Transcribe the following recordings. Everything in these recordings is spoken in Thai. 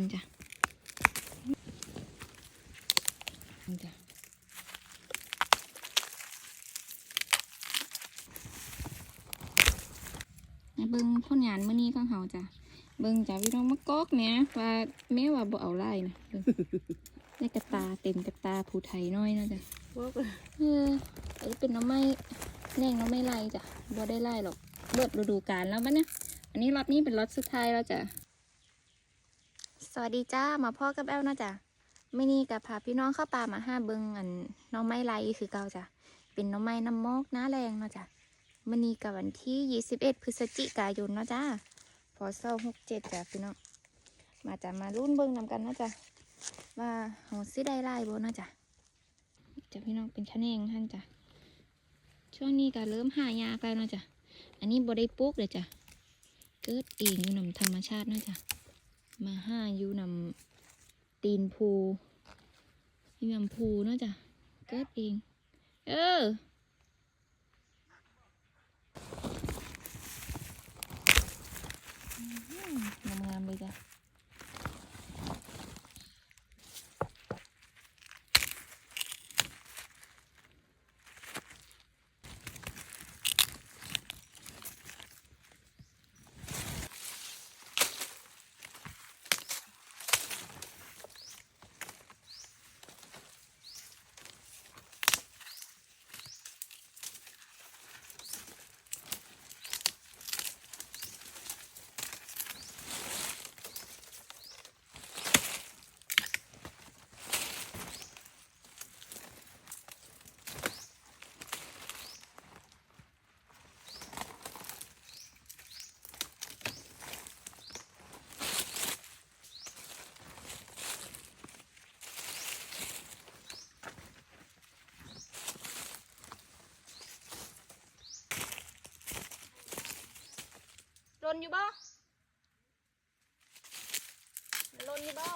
นี่จ้ะนี่จ้ะให้เบิ่งพ่นหยานมื้อนี้ของเฮาจ้ะ เบิ่งจ้ะพี่น้องมะกอกเนี่ยว่าแม่ว่าบ่เอาไล่นะเบิ่งได้กระตาเต็มกระตาผู้ไทยน้อยเนาะจ้ะพวกเออไอ้เป็นหน้ำไม้แน่งหน้ำไม้ไล่จ้ะบ่ได้ไล่หรอกเบิดฤดูกาลแล้วปะเนี่ยอันนี้ล็อตนี้เป็นล็อตสุดท้ายแล้วจ้ะ สวัสดีจ้ามาพ่อกับแอลนาะจ้ะไม่นี่กับพาพี่น้องเข้าป่ามาห้าเบิงอันน้องไม้ไล่คือเก่าจ้ะเป็นน้องไม้น้ำมอกหน้าแรงเนาะจ้ะมื่อนี้กับวันที่ 21 พฤศจิกายนเนาะจ้าพศ67จ้ะพี่น้องมาจ้ะมารุ่นเบิงนำกันนะจ้ะว่าเฮาสิได้ไล่บ่เนะจ้ะจ้ะพี่น้องเป็นคะแนนท่านจ้ะช่วงนี้ก็เริ่มหายากแล้วนะจ้ะอันนี้บ่ได้ปลูกเลยจ้ะเกิดเองอยู่นำธรรมชาตินาะจ้ะ มาห้ายูนำตีนภูยู่นำภูเนาะจ้ะเกิดเอง เอออื้อหืองา อยู่บ่มันลนอยู่บ่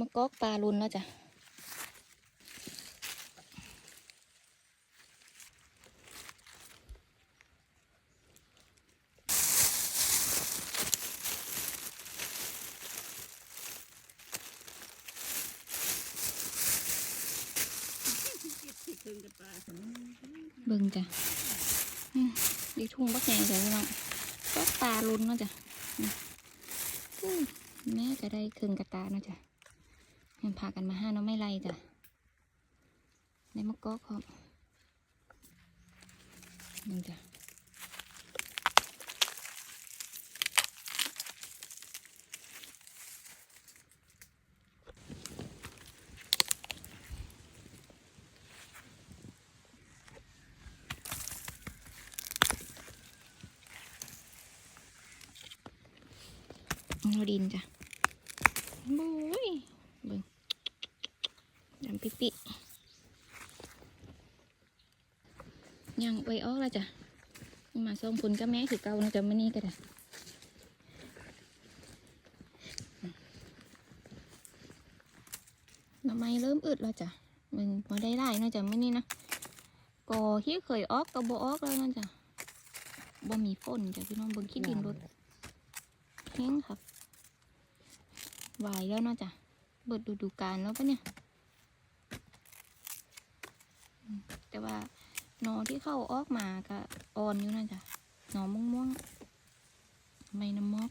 มะกอกปลาลุนแล้วจ้ะเบิ่งจ้ะดีทุ่งบักแหงจ้ะพี่น้องก็ปลาลุนเนาะจ้ะแม่ก็ได้ครึ่งกระตาเนาะจ้ะ มันพากันมาห้าเนาะไม่ไรจ้ะในมะกอกเขามึงจ้ะเอาดินจ้ะบุ้ยเบิ่งดำ ปิปิยังไว้ออกแล้วจ้ะ มาส่งผลกับแม่คือเก่าเนาะจ้ะมื้อนี้ก็ได้หน่อไม้เริ่มอึดแล้วจ้ะ มันพอได้ไล่เนาะจ้ะมื้อนี้นะก็ที่เคยออกก็บ่ออกแล้วเนาะจ้ะบ่มีฝนจ้ะพี่น้องเบิ่งขี้ดินรถแห้งครับไหวแล้วเนาะจ้ะ เบิดฤดูกาลแล้วปะเนี่ยอืม แต่ว่าหนอที่เข้าออกมาก็อ่อนอยู่นะจ้ะหนอม่วงๆไม่น้ำมอก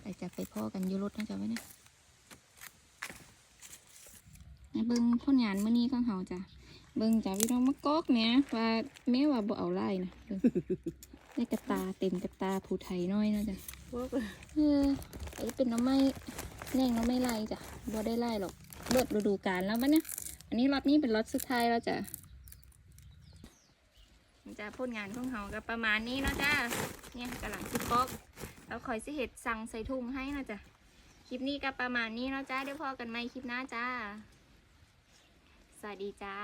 ไปจะไปพ่อกันยูรถนะจ๊ะไว้เนี่ยเบิ่งผลงานเมื้อนี้ของเฮาจ้ะเบิ่งจ้าพี่น้องมะกอกเนี่ยว่าแม่ว่าบ่เอาไล่นะเบิ่งได้กระตาเต็มกระตาผู้ไทยน้อยนาะจ้ะเออไอ้เป็นน้ำไม้แน่งน้ำไม้ไล่จ้ะบ่ได้ไล่หรอกเบิดฤดูกาลแล้วมันเนี่ย อันนี้ล็อตนี้เป็นล็อตสุดท้ายแล้วจ้ะจะพูดงานของเขาก็ประมาณนี้เนาะจ้าเนี่ยกำลังคิดป๊อกแล้วคอยสิเห็ดสั่งใส่ถุงให้นะจ้ะคลิปนี้ก็ประมาณนี้เนาะจ้าเดี๋ยวพอกันใหม่คลิปหน้าจ้า สวัสดีจ้า